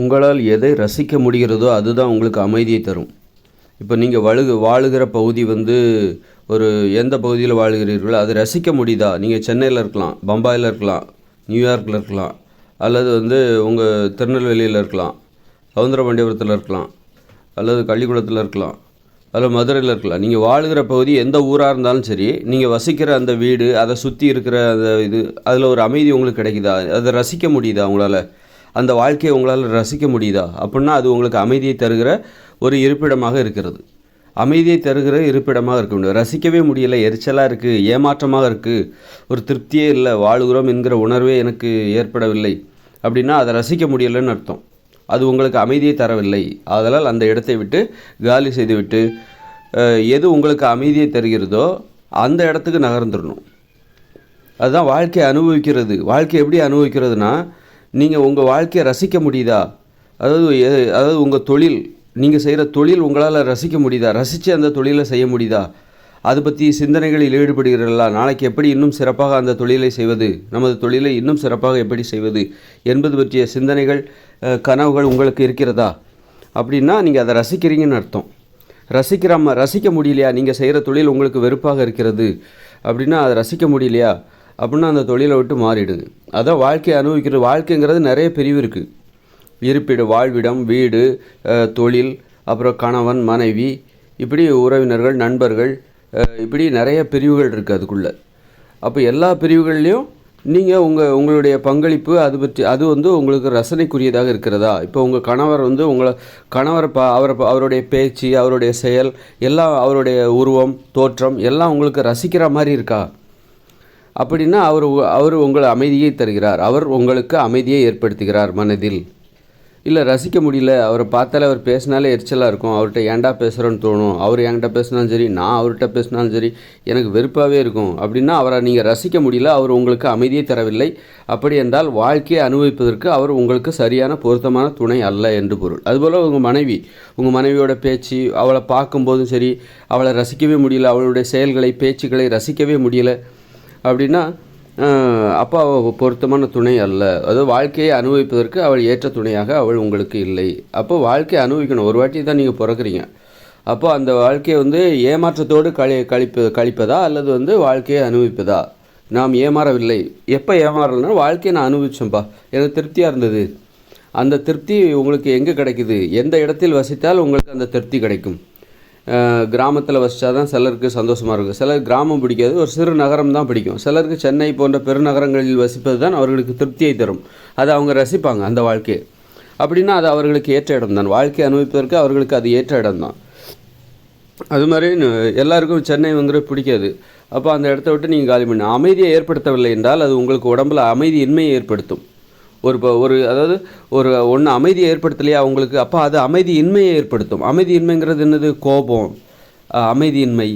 உங்களால் எதை ரசிக்க முடிகிறதோ அதுதான் உங்களுக்கு அமைதியை தரும். இப்போ நீங்கள் வழுகு வாழுகிற பகுதி வந்து ஒரு எந்த பகுதியில் வாழுகிறீர்களோ அது ரசிக்க முடியுதா? நீங்கள் சென்னையில் இருக்கலாம் பம்பாயில் இருக்கலாம் நியூயார்க்கில் இருக்கலாம் அல்லது வந்து உங்கள் திருநெல்வேலியில் இருக்கலாம் சவுந்தரபாண்டியபுரத்தில் இருக்கலாம் அல்லது கள்ளிக்குளத்தில் இருக்கலாம் அல்லது மதுரையில் இருக்கலாம். நீங்கள் வாழுகிற பகுதி எந்த ஊராக இருந்தாலும் சரி நீங்கள் வசிக்கிற அந்த வீடு அதை சுற்றி இருக்கிற அந்த இது அதில் ஒரு அமைதி உங்களுக்கு கிடைக்குதா? அதை ரசிக்க முடியுதா உங்களால்? அந்த வாழ்க்கையை உங்களால் ரசிக்க முடியுதா? அப்படின்னா அது உங்களுக்கு அமைதியை தருகிற ஒரு இருப்பிடமாக இருக்கிறது. அமைதியை தருகிற இருப்பிடமாக இருக்க முடியும் ரசிக்கவே முடியல. எரிச்சலாக இருக்குது ஏமாற்றமாக இருக்குது ஒரு திருப்தியே இல்லை. வாழுகிறோம் என்கிற உணர்வே எனக்கு ஏற்படவில்லை. அப்படின்னா அதை ரசிக்க முடியலைன்னு அர்த்தம். அது உங்களுக்கு அமைதியை தரவில்லை. ஆதலால் அந்த இடத்தை விட்டு காலி செய்துவிட்டு எது உங்களுக்கு அமைதியை தருகிறதோ அந்த இடத்துக்கு நகர்ந்துடணும். அதுதான் வாழ்க்கையை அனுபவிக்கிறது. வாழ்க்கை எப்படி அனுபவிக்கிறதுனா நீங்கள் உங்கள் வாழ்க்கையை ரசிக்க முடியுதா? அதாவது அதாவது உங்கள் தொழில் நீங்கள் செய்கிற தொழில் உங்களால் ரசிக்க முடியுதா? ரசித்து அந்த தொழிலை செய்ய முடியுதா? அதை பற்றி சிந்தனைகளில் ஈடுபடுகிறீர்களா? நாளைக்கு எப்படி இன்னும் சிறப்பாக அந்த தொழிலை செய்வது? நமது தொழிலை இன்னும் சிறப்பாக எப்படி செய்வது? என்பது பற்றிய சிந்தனைகள் கனவுகள் உங்களுக்கு இருக்கிறதா? அப்படின்னா நீங்கள் அதை ரசிக்கிறீங்கன்னு அர்த்தம். ரசிக்கிறாம ரசிக்க முடியலையா? நீங்கள் செய்கிற தொழில் உங்களுக்கு வெறுப்பாக இருக்கிறது. அப்படின்னா அதை ரசிக்க முடியலையா? அப்படின்னா அந்த தொழிலை விட்டு மாறிடுங்க அதான் வாழ்க்கையை அனுபவிக்கிற வாழ்க்கைங்கிறது நிறைய பிரிவு இருக்குது இருப்பிட வாழ்விடம் வீடு தொழில் அப்புறம் கணவன் மனைவி இப்படி உறவினர்கள் நண்பர்கள் இப்படி நிறைய பிரிவுகள் இருக்குது அதுக்குள்ளே. அப்போ எல்லா பிரிவுகள்லேயும் நீங்கள் உங்கள் உங்களுடைய பங்களிப்பு அது பற்றி அது வந்து உங்களுக்கு ரசனைக்குரியதாக இருக்கிறதா? இப்போ உங்கள் கணவர் வந்து உங்களை கணவர் பா அவரை அவருடைய பேச்சு அவருடைய செயல் எல்லாம் அவருடைய உருவம் தோற்றம் எல்லாம் உங்களுக்கு ரசிக்கிற மாதிரி இருக்கா? அப்படின்னா அவர் உ- அவர் உங்களை அமைதியை தருகிறார். அவர் உங்களுக்கு அமைதியை ஏற்படுத்துகிறார் மனதில். இல்லை ரசிக்க முடியல. அவரை பார்த்தாலே அவர் பேசினாலே எரிச்சலாக இருக்கும். அவர்கிட்ட ஏன்டா பேசுகிறோன்னு தோணும். அவர் என்கிட்ட பேசினாலும் சரி நான் அவர்கிட்ட பேசினாலும் சரி எனக்கு வெறுப்பாகவே இருக்கும். அப்படின்னா அவரை நீங்கள் ரசிக்க முடியல. அவர் உங்களுக்கு அமைதியை தரவில்லை. அப்படி என்றால் வாழ்க்கையை அனுபவிப்பதற்கு அவர் உங்களுக்கு சரியான பொருத்தமான துணை அல்ல என்று பொருள். அதுபோல் உங்கள் மனைவி உங்கள் மனைவியோட பேச்சு அவளை பார்க்கும்போதும் சரி அவளை ரசிக்கவே முடியல. அவளுடைய செயல்களை பேச்சுக்களை ரசிக்கவே முடியல. அப்படின்னா அப்பாவை பொருத்தமான துணை அல்ல. அதாவது வாழ்க்கையை அனுபவிப்பதற்கு அவள் ஏற்ற துணையாக அவள் உங்களுக்கு இல்லை. அப்போ வாழ்க்கையை அனுபவிக்கணும். ஒரு வாட்டி தான் நீங்கள் பிறக்குறீங்க. அப்போ அந்த வாழ்க்கையை வந்து ஏமாற்றத்தோடு கழி கழிப்ப கழிப்பதா அல்லது வந்து வாழ்க்கையை அனுபவிப்பதா? நாம் ஏமாறவில்லை. எப்போ ஏமாறலைன்னா வாழ்க்கையை நான் அனுபவிச்சேன்ப்பா எனக்கு திருப்தியாக இருந்தது. அந்த திருப்தி உங்களுக்கு எங்கே கிடைக்குது? எந்த இடத்தில் வசித்தால் உங்களுக்கு அந்த திருப்தி கிடைக்கும்? கிராமத்தில் வசித்தா தான் சிலருக்கு சந்தோஷமாக இருக்கும். சிலர் கிராமம் பிடிக்காது ஒரு சிறு நகரம் தான் பிடிக்கும். சிலருக்கு சென்னை போன்ற பெருநகரங்களில் வசிப்பது தான் அவர்களுக்கு திருப்தியை தரும். அதை அவங்க ரசிப்பாங்க அந்த வாழ்க்கையை. அப்படின்னா அது அவர்களுக்கு ஏற்ற இடம் தான் வாழ்க்கையை அனுபவிப்பதற்கு அவர்களுக்கு அது ஏற்ற இடம் தான் அது மாதிரி எல்லாருக்கும் சென்னை வந்துட்டு பிடிக்காது. அப்போ அந்த இடத்த விட்டு நீங்கள் காலி பண்ண அமைதியை ஏற்படுத்தவில்லை என்றால் அது உங்களுக்கு உடம்பில் அமைதி இன்மையை ஏற்படுத்தும். ஒரு இப்போ ஒரு அதாவது ஒரு ஒன்று அமைதியை ஏற்படுத்தலையா? அவங்களுக்கு அப்போ அது அமைதி இன்மையை ஏற்படுத்தும். அமைதி இன்மைங்கிறது என்னது? கோபம். அமைதியின்மை.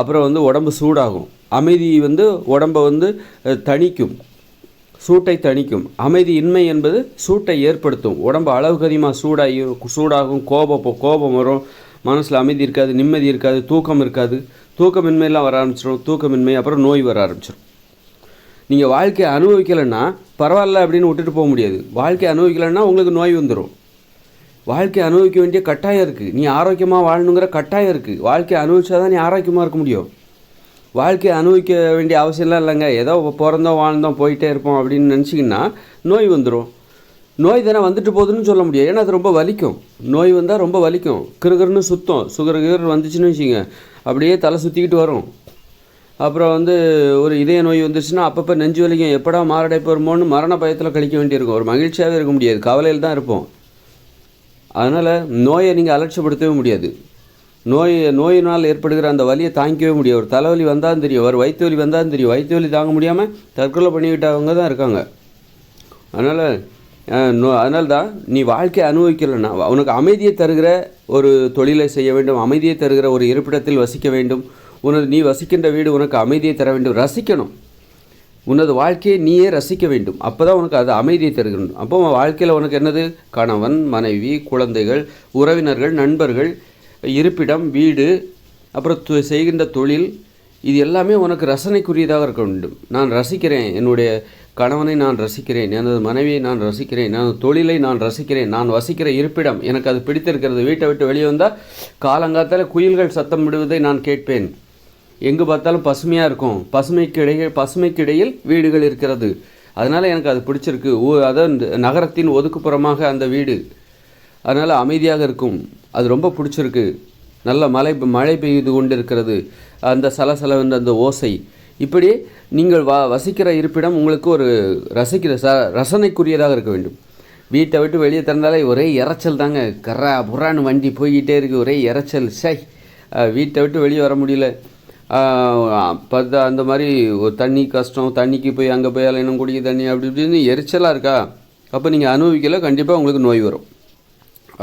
அப்புறம் வந்து உடம்பு சூடாகும். அமைதி வந்து உடம்பை வந்து தணிக்கும். சூட்டை தணிக்கும். அமைதி இன்மை என்பது சூட்டை ஏற்படுத்தும். உடம்பு அளவுக்கு அதிகமாக சூடாகி சூடாகும். கோபம் கோபம் வரும். மனசில் அமைதி இருக்காது நிம்மதி இருக்காது தூக்கம் இருக்காது. தூக்கமின்மையெல்லாம் வர ஆரம்பிச்சிடும் தூக்கமின்மை அப்புறம் நோய் வர ஆரம்பிச்சிடும் நீங்கள் வாழ்க்கையை அனுபவிக்கலைன்னா பரவாயில்ல அப்படின்னு விட்டுட்டு போக முடியாது. வாழ்க்கையை அனுபவிக்கலைன்னா உங்களுக்கு நோய் வந்துடும் வாழ்க்கையை அனுபவிக்க வேண்டிய கட்டாயம் இருக்குது நீ ஆரோக்கியமாக வாழணுங்கிற கட்டாயம் இருக்குது வாழ்க்கையை அனுபவிச்சா தான் நீ ஆரோக்கியமாக இருக்க முடியும். வாழ்க்கையை அனுபவிக்க வேண்டிய அவசியம்லாம் இல்லைங்க. ஏதோ பிறந்தோம் வாழ்ந்தோம் போயிட்டே இருப்போம் அப்படின்னு நினச்சிங்கன்னா நோய் வந்துடும் நோய் தானே வந்துட்டு போகுதுன்னு சொல்ல முடியாது. ஏன்னா அது ரொம்ப வலிக்கும். நோய் வந்தால் ரொம்ப வலிக்கும். கிருகிருன்னு சுத்தம். சுகர் கிகர் வந்துச்சுன்னு வச்சுங்க அப்படியே தலை சுற்றிக்கிட்டு வரும். அப்புறம் வந்து ஒரு இதய நோய் வந்துச்சுன்னா அப்பப்போ நெஞ்சு வலிக்கும். எப்படா மாரடைப்பு வருமோன்னு மரண பயத்தில் கழிக்க வேண்டியிருக்கும். ஒரு மகிழ்ச்சியாகவே இருக்க முடியாது. கவலையில் தான் இருப்போம். அதனால் நோயை நீங்கள் அலட்சியப்படுத்தவே முடியாது. நோய் நோயினால் ஏற்படுகிற அந்த வலியை தாங்கிக்கவே முடியாது. ஒரு தலைவலி வந்தாலும் தெரியும். ஒரு வயிற்று வலி வந்தாலும் தெரியும். வயிற்று வலி தாங்க முடியாமல் தற்கொலை பண்ணிக்கிட்டவங்க தான் இருக்காங்க. அதனால் நோ அதனால தான் நீ வாழ்க்கையை அனுபவிக்கலைன்னா உனக்கு அமைதியை தருகிற ஒரு தொழிலை செய்ய வேண்டும். அமைதியை தருகிற ஒரு இருப்பிடத்தில் வசிக்க வேண்டும். உனது நீ வசிக்கின்ற வீடு உனக்கு அமைதியை தர வேண்டும். ரசிக்கணும். உனது வாழ்க்கையை நீயே ரசிக்க வேண்டும். அப்போ தான் உனக்கு அது அமைதியை தருகிறது. அப்போ உன் வாழ்க்கையில் உனக்கு என்னது? கணவன் மனைவி குழந்தைகள் உறவினர்கள் நண்பர்கள் இருப்பிடம் வீடு அப்புறம் செய்கின்ற தொழில் இது எல்லாமே உனக்கு ரசனைக்குரியதாக இருக்க வேண்டும். நான் ரசிக்கிறேன். என்னுடைய கணவனை நான் ரசிக்கிறேன். எனது மனைவியை நான் ரசிக்கிறேன். எனது தொழிலை நான் ரசிக்கிறேன். நான் வசிக்கிற இருப்பிடம். எனக்கு அது பிடித்திருக்கிறது. வீட்டை விட்டு வெளியே வந்தால் காலங்காத்தால குயில்கள் சத்தம் விடுவதை நான் கேட்பேன். எங்கு பார்த்தாலும் பசுமையாக இருக்கும். பசுமைக்கு இடையே பசுமைக்கு இடையில் வீடுகள் இருக்கிறது. அதனால் எனக்கு அது பிடிச்சிருக்கு. ஓ அதான் நகரத்தின் ஒதுக்குப்புறமாக அந்த வீடு. அதனால் அமைதியாக இருக்கும். அது ரொம்ப பிடிச்சிருக்கு. நல்ல மழை மழை பெய்து கொண்டு இருக்கிறது அந்த சலசலவென்ற அந்த ஓசை. இப்படி நீங்கள் வ வசிக்கிற இருப்பிடம் உங்களுக்கு ஒரு ரசிக்கிற ச ரசனைக்குரியதாக இருக்க வேண்டும். வீட்டை விட்டு வெளியே திறந்தாலே ஒரே இரைச்சல் தாங்க. கரா புறான்னு வண்டி போய்கிட்டே இருக்குது ஒரே இரைச்சல் சை வீட்டை விட்டு வெளியே வர முடியல. பார்த்தா அந்த மாதிரி ஒரு தண்ணி கஷ்டம் தண்ணிக்கு போய் அங்கே போய் அலையணும் குடிக்க தண்ணி அப்படி இப்படின்னு எரிச்சலாக இருக்கா? அப்போ நீங்கள் அனுபவிக்கலை கண்டிப்பாக உங்களுக்கு நோய் வரும்.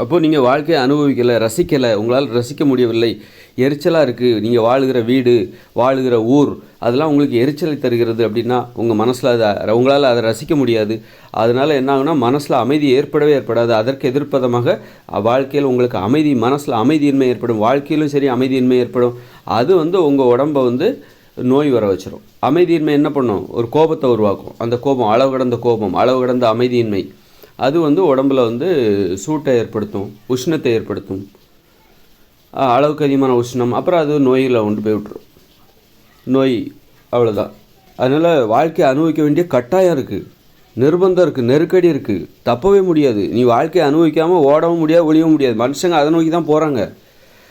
அப்போது நீங்கள் வாழ்க்கையை அனுபவிக்கலை ரசிக்கலை உங்களால் ரசிக்க முடியவில்லை. எரிச்சலாக இருக்குது நீங்கள் வாழுகிற வீடு வாழுகிற ஊர் அதெல்லாம் உங்களுக்கு எரிச்சலை தருகிறது அப்படின்னா உங்கள் மனசில் அதை உங்களால் அதை ரசிக்க முடியாது. அதனால் என்ன ஆகுனா மனசில் அமைதி ஏற்படவே ஏற்படாது. அதற்கு எதிர்ப்பதமாக வாழ்க்கையில் உங்களுக்கு அமைதி மனசில் அமைதியின்மை ஏற்படும். வாழ்க்கையிலும் சரி அமைதியின்மை ஏற்படும். அது வந்து உங்கள் உடம்பை வந்து நோய் வர வச்சிடும் அமைதியின்மை என்ன பண்ணும்? ஒரு கோபத்தை உருவாக்கும். அந்த கோபம் அளவு கடந்த கோபம் அளவு கடந்த அமைதியின்மை. அது வந்து உடம்புல வந்து சூட்டை ஏற்படுத்தும் உஷ்ணத்தை ஏற்படுத்தும். அளவுக்கு அதிகமான உஷ்ணம். அப்புறம் அது நோயில் கொண்டு போய் விட்டுரும். நோய் அவ்வளோதான் அதனால் வாழ்க்கையை அனுபவிக்க வேண்டிய கட்டாயம் இருக்குது நிர்பந்தம் இருக்குது நெருக்கடி இருக்குது தப்பவே முடியாது. நீ வாழ்க்கையை அனுபவிக்காமல் ஓடவும் முடியாது ஒழியவும் முடியாது. மனுஷங்க அதை நோக்கி தான் போகிறாங்க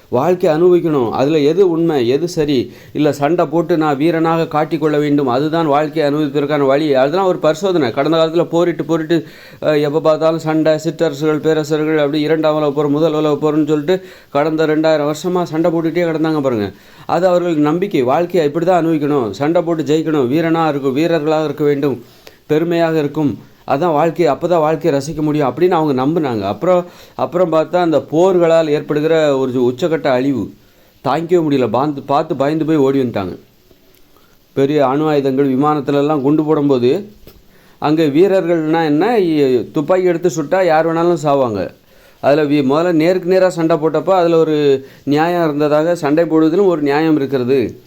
வாழ்க்கையை அனுபவிக்கணும். அதில் எது உண்மை எது சரி? இல்லை சண்டை போட்டு நான் வீரனாக காட்டிக்கொள்ள வேண்டும். அதுதான் வாழ்க்கையை அனுபவிப்பதற்கான வழி. அதெல்லாம் ஒரு பரிசோதனை. கடந்த காலத்தில் போரிட்டு போரிட்டு எப்போ பார்த்தாலும் சண்டை சிற்றரசுகள் பேரரசர்கள் அப்படி இரண்டாம் உலக போர் முதல் உலக போர்னு சொல்லிட்டு கடந்த ரெண்டாயிரம் வருஷமாக சண்டை போட்டுகிட்டே கிடந்தாங்க பாருங்கள் அது அவர்களுக்கு நம்பிக்கை. வாழ்க்கையை இப்படி தான் அனுபவிக்கணும். சண்டை போட்டு ஜெயிக்கணும். வீரனாக இருக்கும் வீரர்களாக இருக்க வேண்டும். பெருமையாக இருக்கும். அதுதான் வாழ்க்கையை அப்போ தான் வாழ்க்கையை ரசிக்க முடியும் அப்படின்னு அவங்க நம்பினாங்க. அப்புறம் அப்புறம் பார்த்தா அந்த போர்களால் ஏற்படுகிற ஒரு உச்சக்கட்ட அழிவு. தாங்கிக்கவே முடியல. பாந்து பார்த்து பயந்து போய் ஓடி வந்துட்டாங்க. பெரிய அணு ஆயுதங்கள் விமானத்துலலாம் குண்டு போடும்போது அங்கே வீரர்கள்னால் என்ன? இ- துப்பாக்கி எடுத்து சுட்டா யார் வேணாலும் சாவாங்க. அதில் வி முதல்ல நேருக்கு நேராக சண்டை போட்டப்போ அதில் ஒரு நியாயம் இருந்ததாக சண்டை போடுவதிலும் ஒரு நியாயம் இருக்கிறது.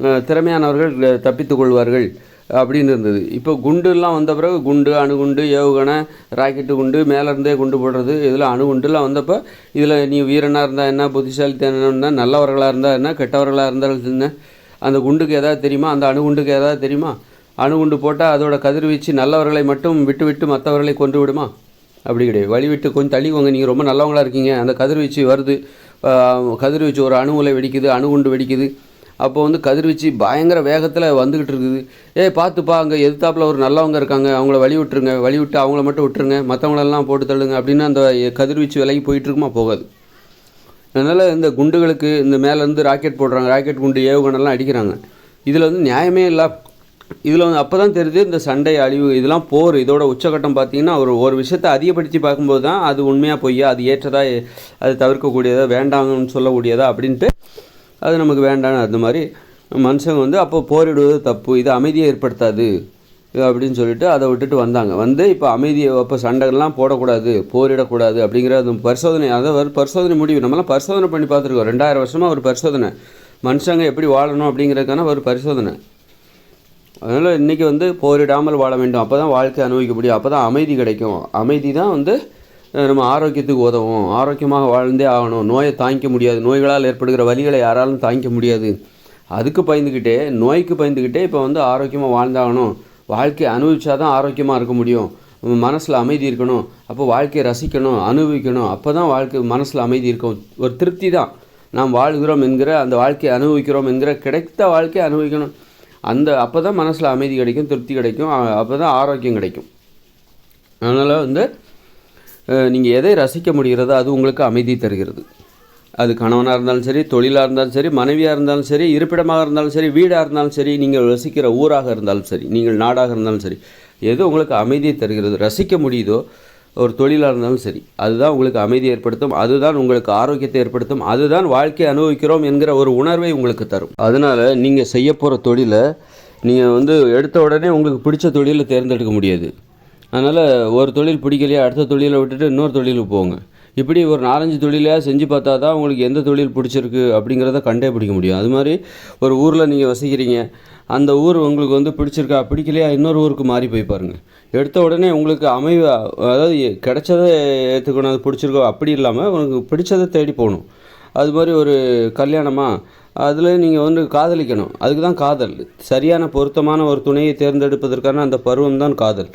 திறமையானவர்கள் தப்பித்து கொள்வார்கள். அப்படின்னு இருந்தது. இப்போ குண்டுலாம் வந்த பிறகு குண்டு அணுகுண்டு ஏவுகணை ராக்கெட்டு குண்டு மேலேருந்தே குண்டு போடுறது இதில் அணுகுண்டுலாம் வந்தப்போ இதில் நீ வீரனாக இருந்தால் என்ன புத்திசாலித்தனம் நல்லவர்களாக இருந்தால் என்ன கெட்டவர்களாக இருந்தால் என்ன அந்த குண்டுக்கு எதாவது தெரியுமா? அந்த அணுகுண்டுக்கு ஏதாவது தெரியுமா? அணுகுண்டு போட்டால் அதோட கதிர்வீச்சு நல்லவர்களை மட்டும் விட்டு விட்டு மற்றவர்களை கொண்டு விடுமா? அப்படி கிடையாது. வழி விட்டு கொஞ்சம் தள்ளிக்கோங்க நீங்கள் ரொம்ப நல்லவங்களாக இருக்கீங்க. அந்த கதிர்வீச்சு வருது. கதிர்வீச்சு ஒரு அணுகுலை வெடிக்குது அணுகுண்டு வெடிக்குது. அப்போ வந்து கதிர்வீச்சு பயங்கர வேகத்தில் வந்துக்கிட்டு இருக்குது. ஏய் பார்த்துப்பா அங்கே எதிர்த்தாப்பில் ஒரு நல்லவங்க இருக்காங்க. அவங்கள வழி விட்டுருங்க. வழி விட்டு அவங்கள மட்டும் விட்டுருங்க. மற்றவங்களெல்லாம் போட்டு தள்ளுங்க அப்படின்னு அந்த கதிர்வீச்சு விலகி போயிட்டுருக்குமா? போகாது. அதனால் இந்த குண்டுகளுக்கு இந்த மேலேருந்து ராக்கெட் போடுறாங்க. ராக்கெட் குண்டு ஏவுகணெல்லாம் அடிக்கிறாங்க. இதில் வந்து நியாயமே இல்லை. இதில் வந்து அப்போ தான் தெரியுது இந்த சண்டை அழிவு இதெல்லாம் போர் இதோட உச்சகட்டம் பார்த்தீங்கன்னா ஒரு ஒரு விஷயத்தை அதிகப்படுத்தி பார்க்கும்போது தான் அது உண்மையாக பொய்யா அது ஏற்றதா அது தவிர்க்கக்கூடியதா வேண்டாங்கன்னு சொல்லக்கூடியதா அப்படின்ட்டு அது நமக்கு வேண்டாம் அந்த மாதிரி மனுஷங்க வந்து அப்போ போரிடுவது தப்பு இது அமைதியை ஏற்படுத்தாது அப்படின்னு சொல்லிட்டு அதை விட்டுட்டு வந்தாங்க. வந்து இப்போ அமைதியை அப்போ சண்டைகள்லாம் போடக்கூடாது போரிடக்கூடாது அப்படிங்கிற அந்த பரிசோதனை அதை ஒரு பரிசோதனை முடிவு. நம்மலாம் பரிசோதனை பண்ணி பார்த்துருக்கோம். ரெண்டாயிரம் வருஷமாக ஒரு பரிசோதனை. மனுஷங்க எப்படி வாழணும் அப்படிங்கிறதுக்கான ஒரு பரிசோதனை. அதனால் இன்றைக்கி வந்து போரிடாமல் வாழ வேண்டும். அப்போ தான் வாழ்க்கை அனுபவிக்க முடியும். அப்போ தான் அமைதி கிடைக்கும். அமைதி தான் வந்து நம்ம ஆரோக்கியத்துக்கு உதவும். ஆரோக்கியமாக வாழ்ந்தே ஆகணும். நோயை தாங்கிக்க முடியாது. நோய்களால் ஏற்படுகிற வலிகளை யாராலும் தாங்கிக்க முடியாது. அதுக்கு பயந்துக்கிட்டே நோய்க்கு பயந்துக்கிட்டே இப்போ வந்து ஆரோக்கியமாக வாழ்ந்தாகணும். வாழ்க்கையை அனுபவிச்சா தான் ஆரோக்கியமாக இருக்க முடியும். மனசில் அமைதி இருக்கணும். அப்போ வாழ்க்கையை ரசிக்கணும் அனுபவிக்கணும். அப்போ தான் வாழ்க்கை மனசில் அமைதி இருக்கும். ஒரு திருப்தி தான் நாம் வாழ்கிறோம் என்கிற அந்த வாழ்க்கையை அனுபவிக்கிறோம் என்கிற கிடைத்த வாழ்க்கையை அனுபவிக்கணும். அந்த அப்போ தான் மனசில் அமைதி கிடைக்கும் திருப்தி கிடைக்கும். அப்போ தான் ஆரோக்கியம் கிடைக்கும். அதனால் வந்து நீங்கள் எதை ரசிக்க முடிகிறதோ அது உங்களுக்கு அமைதி தருகிறது. அது கணவனாக இருந்தாலும் சரி தொழிலாக இருந்தாலும் சரி மனைவியாக இருந்தாலும் சரி இருப்பிடமாக இருந்தாலும் சரி வீடாக இருந்தாலும் சரி நீங்கள் ரசிக்கிற ஊராக இருந்தாலும் சரி நீங்கள் நாடாக இருந்தாலும் சரி எது உங்களுக்கு அமைதியை தருகிறது? ரசிக்க முடியுதோ? ஒரு தொழிலாக இருந்தாலும் சரி அதுதான் உங்களுக்கு அமைதி ஏற்படுத்தும் அதுதான் உங்களுக்கு ஆரோக்கியத்தை ஏற்படுத்தும் அதுதான் வாழ்க்கையை அனுபவிக்கிறோம் என்கிற ஒரு உணர்வை உங்களுக்கு தரும். அதனால் நீங்கள் செய்ய போகிற தொழிலை நீங்கள் வந்து எடுத்த உடனே உங்களுக்கு பிடிச்ச தொழிலை தேர்ந்தெடுக்க முடியாது. அதனால் ஒரு தொழில் பிடிக்கலையா அடுத்த தொழிலை விட்டுட்டு இன்னொரு தொழிலுக்கு போங்க. இப்படி ஒரு நாலஞ்சு தொழிலையாக செஞ்சு பார்த்தா தான் உங்களுக்கு எந்த தொழில் பிடிச்சிருக்கு அப்படிங்கிறத கண்டே பிடிக்க முடியும். அது மாதிரி ஒரு ஊரில் நீங்கள் வசிக்கிறீங்க அந்த ஊர் உங்களுக்கு வந்து பிடிச்சிருக்கா பிடிக்கலையா இன்னொரு ஊருக்கு மாறி போய் பாருங்கள் எடுத்த உடனே உங்களுக்கு அமைவு அதாவது கிடைச்சதை ஏற்றுக்கணும் அது பிடிச்சிருக்கோ அப்படி இல்லாமல் உங்களுக்கு பிடிச்சதை தேடி போகணும். அது மாதிரி ஒரு கல்யாணமா அதில் நீங்கள் வந்து காதலிக்கணும். அதுக்கு தான் காதல். சரியான பொருத்தமான ஒரு துணையை தேர்ந்தெடுப்பதற்கான அந்த பருவம் தான் காதல்.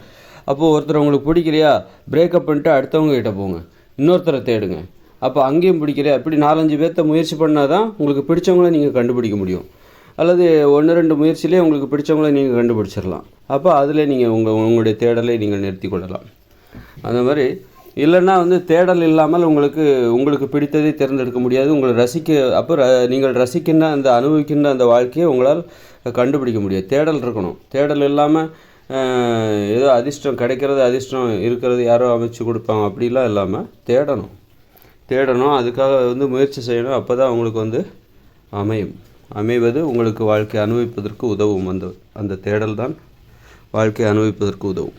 அப்போது ஒருத்தர் உங்களுக்கு பிடிக்கலையா பிரேக்கப் பண்ணிட்டு அடுத்தவங்க கிட்டே போங்க. இன்னொருத்தரை தேடுங்க. அப்போ அங்கேயும் பிடிக்கலையா இப்படி நாலஞ்சு பேர்த்த முயற்சி பண்ணால் தான் உங்களுக்கு பிடிச்சவங்கள நீங்கள் கண்டுபிடிக்க முடியும். அல்லது ஒன்று ரெண்டு முயற்சியிலே உங்களுக்கு பிடிச்சவங்கள நீங்கள் கண்டுபிடிச்சிடலாம். அப்போ அதில் நீங்கள் உங்கள் உங்களுடைய தேடலை நீங்கள் நிறுத்தி கொள்ளலாம். அந்த மாதிரி இல்லைன்னா வந்து தேடல் இல்லாமல் உங்களுக்கு உங்களுக்கு பிடித்ததை தேர்ந்தெடுக்க முடியாது. உங்களை ரசிக்க அப்போ ர நீங்கள் ரசிக்கின்ற அந்த அனுபவிக்கின்ற அந்த வாழ்க்கையை உங்களால் கண்டுபிடிக்க முடியாது. தேடல் இருக்கணும். தேடல் இல்லாமல் ஏதோ அதிர்ஷ்டம் கிடைக்கிறது அதிர்ஷ்டம் இருக்கிறது யாரோ அமைச்சு கொடுப்பாங்க. அப்படிலாம் இல்லாமல் தேடணும். தேடணும். அதுக்காக வந்து முயற்சி செய்யணும். அப்போ தான் உங்களுக்கு வந்து அமையும். அமைவது உங்களுக்கு வாழ்க்கை அனுபவிப்பதற்கு உதவும். அந்த அந்த தேடல் தான் வாழ்க்கை அனுபவிப்பதற்கு உதவும்.